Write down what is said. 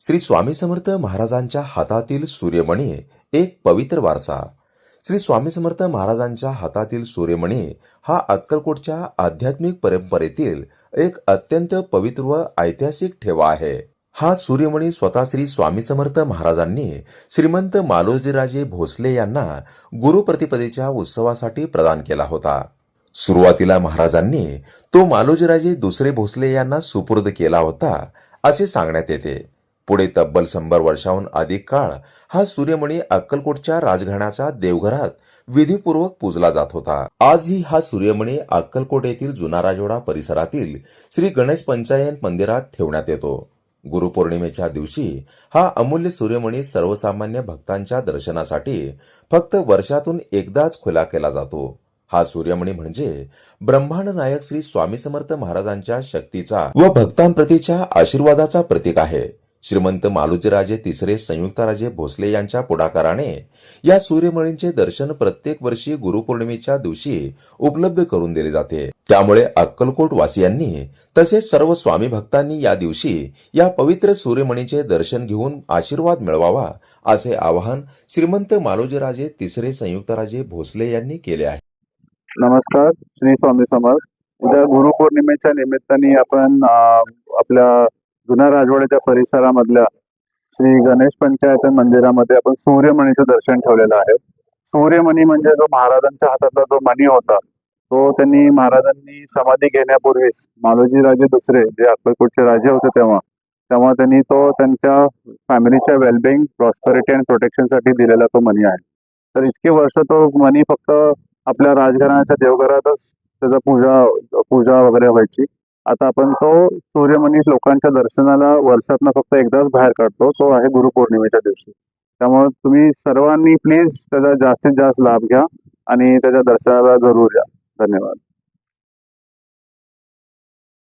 श्री स्वामी समर्थ महाराजांच्या हातातील सूर्यमणी एक पवित्र वारसा. श्री स्वामी समर्थ महाराजांच्या हातातील सूर्यमणी हा अक्कलकोटच्या आध्यात्मिक परंपरेतील एक अत्यंत पवित्र व ऐतिहासिक ठेवा आहे. हा सूर्यमणी स्वतः श्री स्वामी समर्थ महाराजांनी श्रीमंत मालोजीराजे भोसले यांना गुरुप्रतिपदेच्या उत्सवासाठी प्रदान केला होता. सुरुवातीला महाराजांनी तो मालोजीराजे दुसरे भोसले यांना सुपूर्द केला होता असे सांगण्यात येते. पुढे तब्बल शंभर वर्षाहून अधिक काळ हा सूर्यमणी अक्कलकोटच्या राजघराण्याच्या देवघरात विधीपूर्वक पूजला जात होता. आजही हा सूर्यमणी अक्कलकोट येथील जुना राजवाडा परिसरातील श्री गणेश पंचायत मंदिरात ठेवण्यात येतो. गुरुपौर्णिमेच्या दिवशी हा अमूल्य सूर्यमणी सर्वसामान्य भक्तांच्या दर्शनासाठी फक्त वर्षातून एकदाच खुला केला जातो. हा सूर्यमणी म्हणजे ब्रह्मांड नायक श्री स्वामी समर्थ महाराजांच्या शक्तीचा व भक्तांप्रतीच्या आशीर्वादाचा प्रतीक आहे. श्रीमंत मालुजीराजे तिसरे संयुक्तराजे भोसले यांच्या पुढाकाराने या सूर्यमणींचे दर्शन प्रत्येक वर्षी गुरुपौर्णिमेच्या दिवशी उपलब्ध करून दिले जाते. त्यामुळे अक्कलकोट वासियांनी तसेच सर्व स्वामी भक्तांनी या दिवशी या पवित्र सूर्यमणीचे दर्शन घेऊन आशीर्वाद मिळवावा असे आवाहन श्रीमंत मालोजीराजे तिसरे संयुक्तराजे भोसले यांनी केले आहे. नमस्कार श्री स्वामी समर्थ. उद्या गुरुपौर्णिमेच्या निमित्ताने आपण आपल्या जुन्या राजवाड्याच्या परिसरामधल्या श्री गणेश पंचायत मंदिरामध्ये आपण सूर्यमणीचं दर्शन ठेवलेलं आहे. सूर्यमणी म्हणजे जो महाराजांच्या हातातला जो मणी होता तो त्यांनी महाराजांनी समाधी घेण्यापूर्वीच मालोजी राजे दुसरे जे अक्कलकोटचे राजे होते तेव्हा तेव्हा त्यांनी तो त्यांच्या फॅमिलीच्या वेलबिंग प्रॉस्पेरिटी अँड प्रोटेक्शनसाठी दिलेला तो मणी आहे. तर इतके वर्ष तो मणी फक्त आपल्या राजघराण्याच्या देवघरातच त्याचा पूजा पूजा वगैरे व्हायची. आता आपण तो सूर्यमनी लोकांच्या दर्शनाला वर्षातनं फक्त एकदाच बाहेर काढतो तो आहे गुरुपौर्णिमेच्या दिवशी. त्यामुळे तुम्ही सर्वांनी प्लीज त्याचा जास्तीत जास्त लाभ घ्या आणि त्याच्या दर्शनाला जरूर या. धन्यवाद.